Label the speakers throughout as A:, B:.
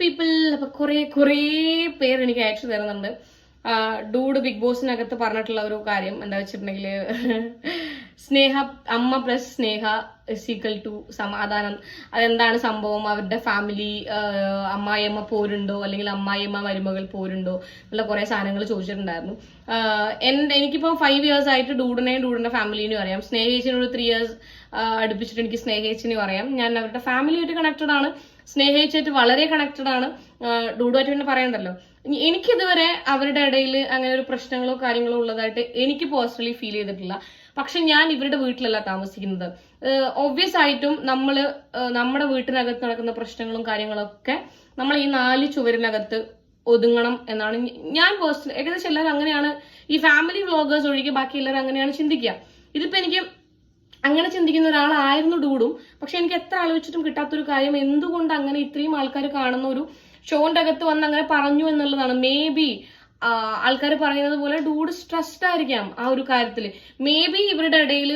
A: People അപ്പൊ കുറെ കുറേ പേര് എനിക്ക് അയച്ചു തരുന്നുണ്ട്. ഡൂഡ് ബിഗ് ബോസിനകത്ത് പറഞ്ഞിട്ടുള്ള ഒരു കാര്യം എന്താ വെച്ചിട്ടുണ്ടെങ്കിൽ സ്നേഹ അമ്മ പ്ലസ് സ്നേഹ സീക്കൽ ടു സമാധാനം. അതെന്താണ് സംഭവം? അവരുടെ ഫാമിലി അമ്മായിയമ്മ പോരുണ്ടോ? അല്ലെങ്കിൽ അമ്മായിയമ്മ മരുമകൾ പോരുണ്ടോ? എന്നുള്ള കുറെ സാധനങ്ങൾ ചോദിച്ചിട്ടുണ്ടായിരുന്നു. എന്റെ എനിക്കിപ്പോൾ എനിക്കിപ്പോ ഫൈവ് ഇയേഴ്സ് ആയിട്ട് ഡൂഡിനെയും ഡൂഡിന്റെ ഫാമിലിനെയും അറിയാം. സ്നേഹേച്ചിനോട് ത്രീ ഇയേഴ്സ് അടുപ്പിച്ചിട്ട് എനിക്ക് സ്നേഹേച്ചിനെയും അറിയാം. ഞാൻ അവരുടെ ഫാമിലിയായിട്ട് കണക്റ്റഡ് ആണ്. സ്നേഹിച്ചായിട്ട് വളരെ കണക്റ്റഡ് ആണ്. പിന്നെ പറയണ്ടല്ലോ. എനിക്കിതുവരെ അവരുടെ ഇടയിൽ അങ്ങനെ ഒരു പ്രശ്നങ്ങളോ കാര്യങ്ങളോ ഉള്ളതായിട്ട് എനിക്ക് പേഴ്സണലി ഫീൽ ചെയ്തിട്ടില്ല. പക്ഷെ ഞാൻ ഇവരുടെ വീട്ടിലല്ല താമസിക്കുന്നത്. ഒബ്വിയസ് ആയിട്ടും നമ്മൾ നമ്മുടെ വീട്ടിനകത്ത് നടക്കുന്ന പ്രശ്നങ്ങളും കാര്യങ്ങളൊക്കെ നമ്മൾ ഈ നാല് ചുവരിനകത്ത് ഒതുങ്ങണം എന്നാണ് ഞാൻ പേഴ്സണൽ ഏകദേശം എല്ലാവരും അങ്ങനെയാണ്. ഈ ഫാമിലി വ്ളോഗേഴ്സ് ഒഴികെ ബാക്കി എല്ലാവരും അങ്ങനെയാണ് ചിന്തിക്കുക. ഇതിപ്പോ എനിക്ക് അങ്ങനെ ചിന്തിക്കുന്ന ഒരാളായിരുന്നു ഡൂഡും. പക്ഷെ എനിക്ക് എത്ര ആലോചിച്ചിട്ടും കിട്ടാത്തൊരു കാര്യം എന്തുകൊണ്ട് അങ്ങനെ ഇത്രയും ആൾക്കാർ കാണുന്ന ഒരു ഷോന്റെ അകത്ത് വന്ന് അങ്ങനെ പറഞ്ഞു എന്നുള്ളതാണ്. മേ ബി ആൾക്കാർ പറയുന്നത് പോലെ ഡൂഡ് സ്ട്രെസ്ഡ് ആയിരിക്കാം ആ ഒരു കാര്യത്തിൽ മേ ബി ഇവരുടെ ഇടയിൽ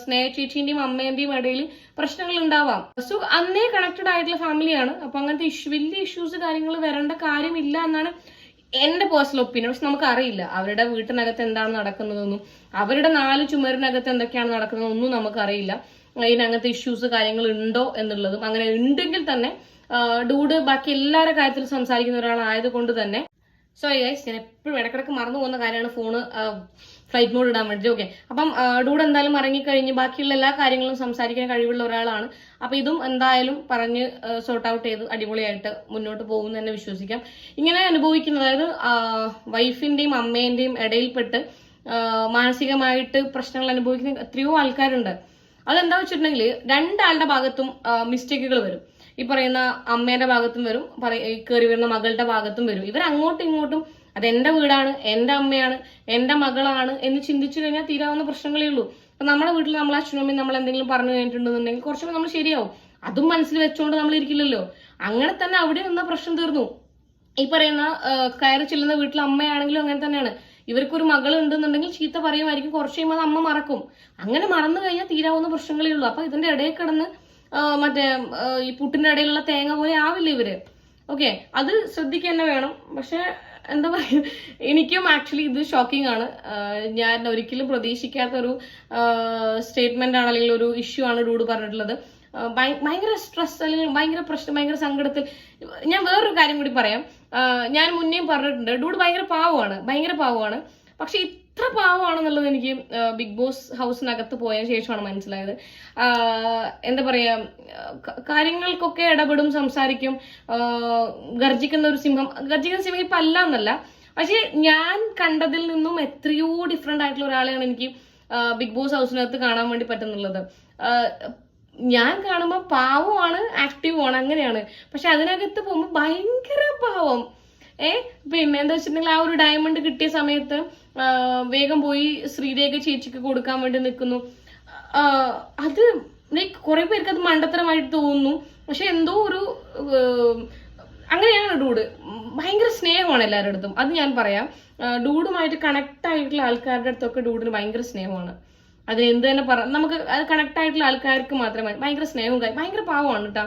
A: സ്നേഹ ചേച്ചീന്റെയും അമ്മേന്റെയും ഇടയിൽ പ്രശ്നങ്ങൾ ഉണ്ടാവാം. സോ അന്നേ കണക്റ്റഡ് ആയിട്ടുള്ള ഫാമിലിയാണ് അപ്പൊ അങ്ങനത്തെ വലിയ ഇഷ്യൂസ് കാര്യങ്ങൾ വരേണ്ട കാര്യമില്ല എന്നാണ് എന്റെ പേഴ്സണൽ ഒപ്പീനിയൻ പക്ഷെ നമുക്ക് അറിയില്ല അവരുടെ വീട്ടിനകത്ത് എന്താണ് നടക്കുന്നതെന്നും അവരുടെ നാല് ചുമരിനകത്ത് എന്തൊക്കെയാണ് നടക്കുന്നതെന്നും നമുക്കറിയില്ല. അതിനകത്ത് ഇഷ്യൂസ് കാര്യങ്ങൾ ഉണ്ടോ എന്നുള്ളതും അങ്ങനെ ഉണ്ടെങ്കിൽ തന്നെ ഡൂഡ് ബാക്കി എല്ലാവരുടെ കാര്യത്തിൽ സംസാരിക്കുന്ന ഒരാളായത് കൊണ്ട് തന്നെ. സോറി ഗൈസ് ഞാൻ എപ്പോഴും ഇടക്കിടക്ക് മറന്നു പോകുന്ന കാര്യമാണ് ഫോണ് ഫ്ലൈറ്റ് മോഡ് ഇടാൻ വേണ്ടി ഓക്കെ അപ്പം ഡൂഡ് എന്തായാലും ഇറങ്ങിക്കഴിഞ്ഞ് ബാക്കിയുള്ള എല്ലാ കാര്യങ്ങളും സംസാരിക്കാൻ കഴിവുള്ള ഒരാളാണ്. അപ്പൊ ഇതും എന്തായാലും പറഞ്ഞ് സോർട്ട് ഔട്ട് ചെയ്ത് അടിപൊളിയായിട്ട് മുന്നോട്ട് പോകും തന്നെ വിശ്വസിക്കാം. ഇങ്ങനെ അനുഭവിക്കുന്നത് അതായത് വൈഫിന്റെയും അമ്മേന്റെയും ഇടയിൽപ്പെട്ട് മാനസികമായിട്ട് പ്രശ്നങ്ങൾ അനുഭവിക്കുന്ന എത്രയോ ആൾക്കാരുണ്ട്. അതെന്താ വെച്ചിട്ടുണ്ടെങ്കിൽ രണ്ടാളുടെ ഭാഗത്തും മിസ്റ്റേക്കുകൾ വരും. ഈ പറയുന്ന അമ്മേന്റെ ഭാഗത്തും വരും കയറി വരുന്ന മകളുടെ ഭാഗത്തും വരും. ഇവർ അങ്ങോട്ടും ഇങ്ങോട്ടും അത് എന്റെ വീടാണ് എന്റെ അമ്മയാണ് എന്റെ മകളാണ് എന്ന് ചിന്തിച്ചു കഴിഞ്ഞാൽ തീരാവുന്ന പ്രശ്നങ്ങളേ ഉള്ളൂ. അപ്പൊ നമ്മുടെ വീട്ടിൽ നമ്മൾ അച്ഛനും അമ്മയും നമ്മൾ എന്തെങ്കിലും പറഞ്ഞു കഴിഞ്ഞിട്ടുണ്ടെന്നുണ്ടെങ്കിൽ കുറച്ചുകൂടെ നമ്മൾ ശരിയാവും. അതും മനസ്സിൽ വെച്ചുകൊണ്ട് നമ്മൾ ഇരിക്കില്ലല്ലോ. അങ്ങനെ തന്നെ അവിടെ നിന്ന പ്രശ്നം തീർന്നു. ഈ പറയുന്ന കയറി ചെല്ലുന്ന വീട്ടിൽ അമ്മയാണെങ്കിലും അങ്ങനെ തന്നെയാണ്. ഇവർക്കൊരു മകൾ ഉണ്ടെന്നുണ്ടെങ്കിൽ ചീത്ത പറയുമായിരിക്കും. കുറച്ച് കഴിയുമ്പോൾ അമ്മ മറക്കും. അങ്ങനെ മറന്നു കഴിഞ്ഞാൽ തീരാവുന്ന പ്രശ്നങ്ങളേ ഉള്ളൂ. അപ്പൊ ഇതിന്റെ ഇടയിൽ കിടന്ന് മറ്റേ ഈ പുട്ടിന്റെ ഇടയിലുള്ള തേങ്ങ പോലെ ആവില്ല ഇവർ? ഓക്കെ. അത് ശ്രദ്ധിക്കുക തന്നെ വേണം. പക്ഷെ എന്താ പറയുക എനിക്കും ആക്ച്വലി ഇത് ഷോക്കിംഗ് ആണ്. ഞാൻ ഒരിക്കലും പ്രതീക്ഷിക്കാത്ത ഒരു സ്റ്റേറ്റ്മെന്റ് ആണ് അല്ലെങ്കിൽ ഒരു ഇഷ്യൂ ആണ് ഡൂഡ് പറഞ്ഞിട്ടുള്ളത്. ഭയങ്കര സ്ട്രെസ് അല്ലെങ്കിൽ ഭയങ്കര പ്രശ്നം ഭയങ്കര സങ്കടത്തിൽ. ഞാൻ വേറൊരു കാര്യം കൂടി പറയാം. ഞാൻ മുന്നേയും പറഞ്ഞിട്ടുണ്ട് ഡൂഡ് ഭയങ്കര പാവമാണ് ഭയങ്കര പാവമാണ്. പക്ഷെ ഇത്ര പാവമാണെന്നുള്ളത് എനിക്ക് ബിഗ് ബോസ് ഹൗസിനകത്ത് പോയ ശേഷമാണ് മനസ്സിലായത്. എന്താ പറയാ കാര്യങ്ങൾക്കൊക്കെ ഇടപെടും സംസാരിക്കും ഗർജിക്കുന്ന ഒരു സിംഹം ഗർജിക്കുന്ന സിംഹം ഇപ്പൊ അല്ല എന്നല്ല. പക്ഷേ ഞാൻ കണ്ടതിൽ നിന്നും എത്രയോ ഡിഫറെന്റ് ആയിട്ടുള്ള ഒരാളെയാണ് എനിക്ക് ബിഗ് ബോസ് ഹൗസിനകത്ത് കാണാൻ വേണ്ടി പറ്റുന്നുള്ളത്. ഞാൻ കാണുമ്പോൾ പാവമാണ് ആക്റ്റീവുമാണ് അങ്ങനെയാണ്. പക്ഷെ അതിനകത്ത് പോകുമ്പോൾ ഭയങ്കര പാവം. ഏ പിന്നെ എന്താ വെച്ചിട്ടുണ്ടെങ്കിൽ ആ ഒരു ഡയമണ്ട് കിട്ടിയ സമയത്ത് വേഗം പോയി ശ്രീരേഖ ചേച്ചിക്ക് കൊടുക്കാൻ വേണ്ടി നിൽക്കുന്നു. അത് ലൈക്ക് കുറെ പേർക്ക് അത് മണ്ടത്തരമായിട്ട് തോന്നുന്നു. പക്ഷെ എന്തോ ഒരു അങ്ങനെയാണ് ഡൂഡ് ഭയങ്കര സ്നേഹമാണ് എല്ലാവരുടെ അടുത്തും. അത് ഞാൻ പറയാം. ഡൂഡുമായിട്ട് കണക്ട് ആയിട്ടുള്ള ആൾക്കാരുടെ അടുത്തൊക്കെ ഡൂഡിന് ഭയങ്കര സ്നേഹമാണ്. അത് എന്ത് തന്നെ പറ നമുക്ക് അത് കണക്ട് ആയിട്ടുള്ള ആൾക്കാർക്ക് മാത്രമേ ഭയങ്കര സ്നേഹവും ഭയങ്കര പാവമാണ് കേട്ടോ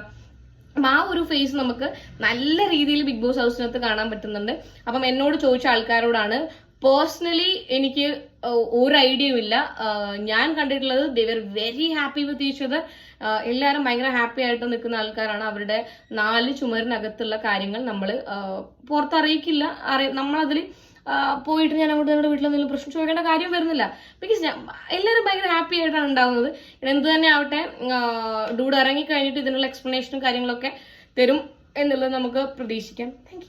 A: അപ്പം ആ ഒരു ഫേസ് നമുക്ക് നല്ല രീതിയിൽ ബിഗ് ബോസ് ഹൗസിനകത്ത് കാണാൻ പറ്റുന്നുണ്ട്. അപ്പം എന്നോട് ചോദിച്ച ആൾക്കാരോടാണ് പേഴ്സണലി എനിക്ക് ഒരു ഐഡിയയും ഇല്ല. ഞാൻ കണ്ടിട്ടുള്ളത് they were very happy with each other എല്ലാവരും ഭയങ്കര ഹാപ്പി ആയിട്ട് നിൽക്കുന്ന ആൾക്കാരാണ്. അവരുടെ നാല് ചുമരിനകത്തുള്ള കാര്യങ്ങൾ നമ്മൾ പുറത്തറിയിക്കില്ല. അറിയ നമ്മളതിൽ പോയിട്ട് ഞാൻ അങ്ങോട്ട് നിങ്ങളുടെ വീട്ടിൽ പ്രശ്നം ചോദിക്കേണ്ട കാര്യം വരുന്നില്ല. ബിക്കോസ് എല്ലാവരും ഭയങ്കര ഹാപ്പി ആയിട്ടാണ് ഉണ്ടാവുന്നത്. എന്ത് തന്നെ ആവട്ടെ ഡൂഡ് ഇറങ്ങി കഴിഞ്ഞിട്ട് ഇതിനുള്ള എക്സ്പ്ലനേഷനും കാര്യങ്ങളൊക്കെ തരും എന്നുള്ളത് നമുക്ക് പ്രതീക്ഷിക്കാം. താങ്ക്